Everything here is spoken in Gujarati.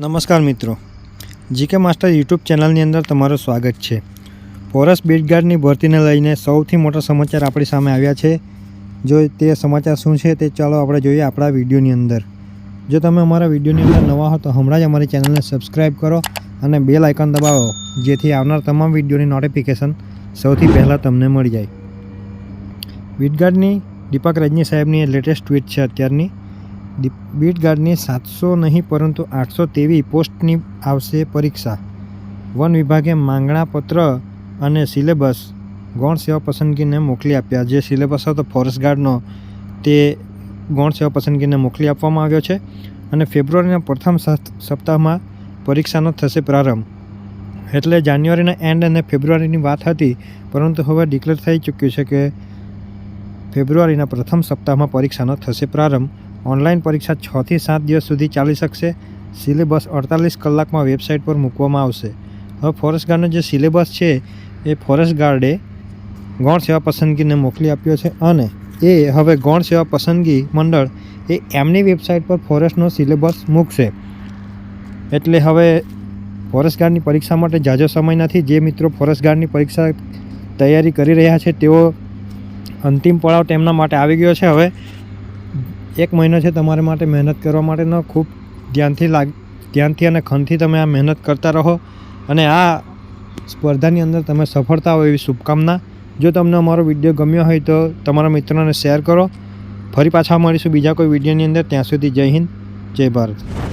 નમસ્કાર મિત્રો. જીકે માસ્ટર યુટ્યુબ ચેનલની અંદર તમારું સ્વાગત છે. ફોરેસ્ટ બીટગાર્ડની ભરતીને લઈને સૌથી મોટા સમાચાર આપણી સામે આવ્યા છે. જો તે સમાચાર શું છે તે ચાલો આપણે જોઈએ આપણા વિડીયોની અંદર. જો તમે અમારા વિડીયોની અંદર નવા હો તો હમણાં જ અમારી ચેનલને સબસ્ક્રાઈબ કરો અને બેલ આઇકન દબાવો, જેથી આવનાર તમામ વિડીયોની નોટિફિકેશન સૌથી પહેલાં તમને મળી જાય. બીટગાર્ડની દીપક રજની સાહેબની લેટેસ્ટ ટ્વીટ છે અત્યારની. બીટ ગાર્ડની સાતસો નહીં, પરંતુ આઠસો તેવી પોસ્ટની આવશે પરીક્ષા. વન વિભાગે માંગણા પત્ર અને સિલેબસ ગૌણ સેવા પસંદગીને મોકલી આપ્યા. જે સિલેબસ હતો ફોરેસ્ટ ગાર્ડનો, તે ગૌણ સેવા પસંદગીને મોકલી આપવામાં આવ્યો છે અને ફેબ્રુઆરીના પ્રથમ સપ્ત- સપ્તાહમાં પરીક્ષાનો થશે પ્રારંભ. એટલે જાન્યુઆરીના એન્ડ અને ફેબ્રુઆરીની વાત હતી, પરંતુ હવે ડિક્લેર થઈ ચૂક્યું છે કે ફેબ્રુઆરીના પ્રથમ સપ્તાહમાં પરીક્ષાનો થશે પ્રારંભ. ઓનલાઈન પરીક્ષા છથી સાત દિવસ સુધી ચાલી શકશે. સિલેબસ અડતાલીસ કલાકમાં વેબસાઇટ પર મૂકવામાં આવશે. હવે ફોરેસ્ટ ગાર્ડનો જે સિલેબસ છે, એ ફોરેસ્ટ ગાર્ડે ગૌણ સેવા પસંદગીને મોકલી આપ્યો છે અને એ હવે ગૌણ સેવા પસંદગી મંડળ એ એમની વેબસાઇટ પર ફોરેસ્ટનો સિલેબસ મૂકશે. એટલે હવે ફોરેસ્ટ ગાર્ડની પરીક્ષા માટે જાજો સમય નથી. જે મિત્રો ફોરેસ્ટ ગાર્ડની પરીક્ષા તૈયારી કરી રહ્યા છે, તેઓ અંતિમ પડાવ તેમના માટે આવી ગયો છે. હવે એક મહિનો છે તમારા માટે મહેનત કરવા માટેનો ખૂબ ધ્યાનથી લાગ, ધ્યાનથી અને ખનથી તમે આ મહેનત કરતા રહો અને આ સ્પર્ધાની અંદર તમે સફળતા હો એવી શુભકામના. જો તમને અમારો વીડિયો ગમ્યો હોય તો તમારા મિત્રોને શેર કરો. ફરી પાછા મળીશું બીજા કોઈ વિડીયોની અંદર. ત્યાં સુધી જય હિન્દ, જય ભારત.